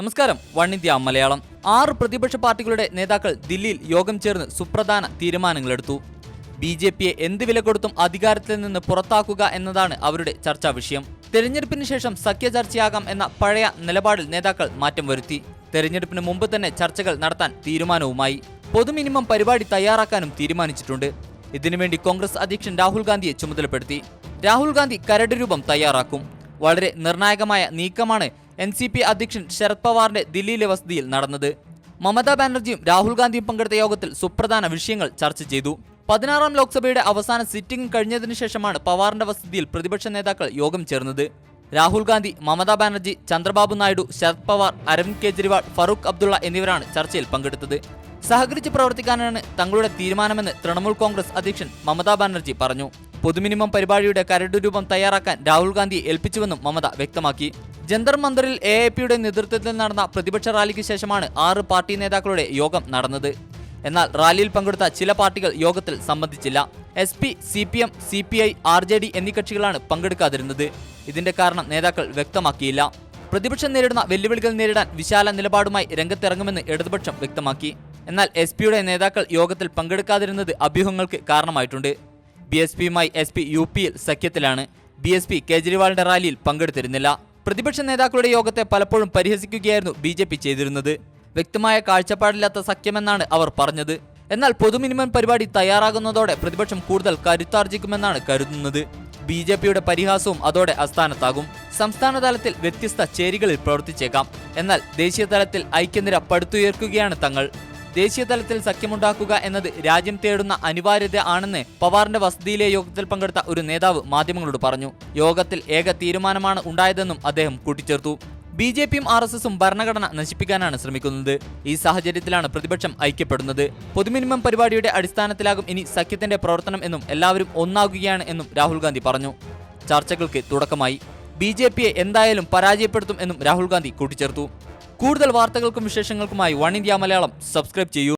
നമസ്കാരം. One India Malayalam. ആറ് പ്രതിപക്ഷ പാർട്ടികളുടെ നേതാക്കൾ ദില്ലിയിൽ യോഗം ചേർന്ന് സുപ്രധാന തീരുമാനങ്ങളെടുത്തു. ബി ജെ പിയെ എന്ത് വില കൊടുത്തും അധികാരത്തിൽ നിന്ന് പുറത്താക്കുക എന്നതാണ് അവരുടെ ചർച്ചാ വിഷയം. തെരഞ്ഞെടുപ്പിന് ശേഷം സഖ്യ ചർച്ചയാകാം എന്ന പഴയ നിലപാടിൽ നേതാക്കൾ മാറ്റം വരുത്തി. തെരഞ്ഞെടുപ്പിന് മുമ്പ് തന്നെ ചർച്ചകൾ നടത്താൻ തീരുമാനവുമായി. പൊതു മിനിമം പരിപാടി തയ്യാറാക്കാനും തീരുമാനിച്ചിട്ടുണ്ട്. ഇതിനുവേണ്ടി കോൺഗ്രസ് അധ്യക്ഷൻ രാഹുൽ ഗാന്ധിയെ ചുമതലപ്പെടുത്തി. രാഹുൽ ഗാന്ധി കരട് രൂപം തയ്യാറാക്കും. വളരെ നിർണായകമായ നീക്കമാണ് എൻ സി പി അധ്യക്ഷൻ ശരത് പവാറിന്റെ ദില്ലിയിലെ വസതിയിൽ നടന്നത്. മമതാ ബാനർജിയും രാഹുൽ ഗാന്ധിയും പങ്കെടുത്ത യോഗത്തിൽ സുപ്രധാന വിഷയങ്ങൾ ചർച്ച ചെയ്തു. പതിനാറാം ലോക്സഭയുടെ അവസാന സിറ്റിംഗ് കഴിഞ്ഞതിനു ശേഷമാണ് പവാറിന്റെ വസതിയിൽ പ്രതിപക്ഷ നേതാക്കൾ യോഗം ചേർന്നത്. രാഹുൽ ഗാന്ധി മമതാ ബാനർജി ചന്ദ്രബാബു നായിഡു ശരത് പവാർ അരവിന്ദ് കെജ്രിവാൾ ഫറൂഖ് അബ്ദുള്ള എന്നിവരാണ് ചർച്ചയിൽ പങ്കെടുത്തത്. സഹകരിച്ച് പ്രവർത്തിക്കാനാണ് തങ്ങളുടെ തീരുമാനമെന്ന് തൃണമൂൽ കോൺഗ്രസ് അധ്യക്ഷൻ മമതാ ബാനർജി പറഞ്ഞു. പൊതുമിനിമം പരിപാടിയുടെ കരട് രൂപം തയ്യാറാക്കാൻ രാഹുൽ ഗാന്ധിയെ ഏൽപ്പിച്ചുവെന്നും മമത വ്യക്തമാക്കി. ജന്തർ മന്ദറിൽ എ എ പിയുടെ നേതൃത്വത്തിൽ നടന്ന പ്രതിപക്ഷ റാലിക്ക് ശേഷമാണ് ആറ് പാർട്ടി നേതാക്കളുടെ യോഗം നടന്നത്. എന്നാൽ റാലിയിൽ പങ്കെടുത്ത ചില പാർട്ടികൾ യോഗത്തിൽ സംബന്ധിച്ചില്ല. S P C P M C P I R J D എന്നീ കക്ഷികളാണ് പങ്കെടുക്കാതിരുന്നത്. ഇതിന്റെ കാരണം നേതാക്കൾ വ്യക്തമാക്കിയില്ല. പ്രതിപക്ഷം നേരിടുന്ന വെല്ലുവിളികൾ നേരിടാൻ വിശാല നിലപാടുമായി രംഗത്തിറങ്ങുമെന്ന് ഇടതുപക്ഷം വ്യക്തമാക്കി. എന്നാൽ എസ് പിയുടെ നേതാക്കൾ യോഗത്തിൽ പങ്കെടുക്കാതിരുന്നത് അഭ്യൂഹങ്ങൾക്ക് കാരണമായിട്ടുണ്ട്. ബി എസ് പിയുമായി എസ് പി യു പിയിൽ സഖ്യത്തിലാണ്. ബി എസ് പി കേജ്രിവാളിന്റെ റാലിയിൽ പങ്കെടുത്തിരുന്നില്ല. പ്രതിപക്ഷ നേതാക്കളുടെ യോഗത്തെ പലപ്പോഴും പരിഹസിക്കുകയായിരുന്നു ബി ജെ പി ചെയ്തിരുന്നത്. വ്യക്തമായ കാഴ്ചപ്പാടില്ലാത്ത സഖ്യമെന്നാണ് അവർ പറഞ്ഞത്. എന്നാൽ പൊതുമിനിമം പരിപാടി തയ്യാറാകുന്നതോടെ പ്രതിപക്ഷം കൂടുതൽ കരുത്താർജിക്കുമെന്നാണ് കരുതുന്നത്. ബി ജെ പിയുടെ പരിഹാസവും അതോടെ അസ്ഥാനത്താകും സംസ്ഥാന തലത്തിൽ വ്യത്യസ്ത ചേരികളിൽ പ്രവർത്തിച്ചേക്കാം. എന്നാൽ ദേശീയ തലത്തിൽ ഐക്യനിര പടുത്തുയർക്കുകയാണ് തങ്ങൾ. ദേശീയ തലത്തിൽ സഖ്യമുണ്ടാക്കുക എന്നത് രാജ്യം തേടുന്ന അനിവാര്യത ആണെന്ന് പവാറിന്റെ വസതിയിലെ യോഗത്തിൽ പങ്കെടുത്ത ഒരു നേതാവ് മാധ്യമങ്ങളോട് പറഞ്ഞു. യോഗത്തിൽ ഏക തീരുമാനമാണ് ഉണ്ടായതെന്നും അദ്ദേഹം കൂട്ടിച്ചേർത്തു. ബി ജെ പിയും ആർ എസ് എസും ഭരണഘടന നശിപ്പിക്കാനാണ് ശ്രമിക്കുന്നത്. ഈ സാഹചര്യത്തിലാണ് പ്രതിപക്ഷം ഐക്യപ്പെടുന്നത്. പൊതുമിനിമം പരിപാടിയുടെ അടിസ്ഥാനത്തിലാകും ഇനി സഖ്യത്തിന്റെ പ്രവർത്തനം എന്നും എല്ലാവരും ഒന്നാകുകയാണ് എന്നും രാഹുൽ ഗാന്ധി പറഞ്ഞു. ചർച്ചകൾക്ക് തുടക്കമായി. ബി ജെ പിയെ എന്തായാലും പരാജയപ്പെടുത്തും എന്നും രാഹുൽ ഗാന്ധി കൂട്ടിച്ചേർത്തു. കൂടുതൽ വാർത്തകൾക്കും വിശേഷങ്ങൾക്കുമായി വൺ ഇന്ത്യ മലയാളം. സബ്സ്ക്രൈബ് ചെയ്യൂ.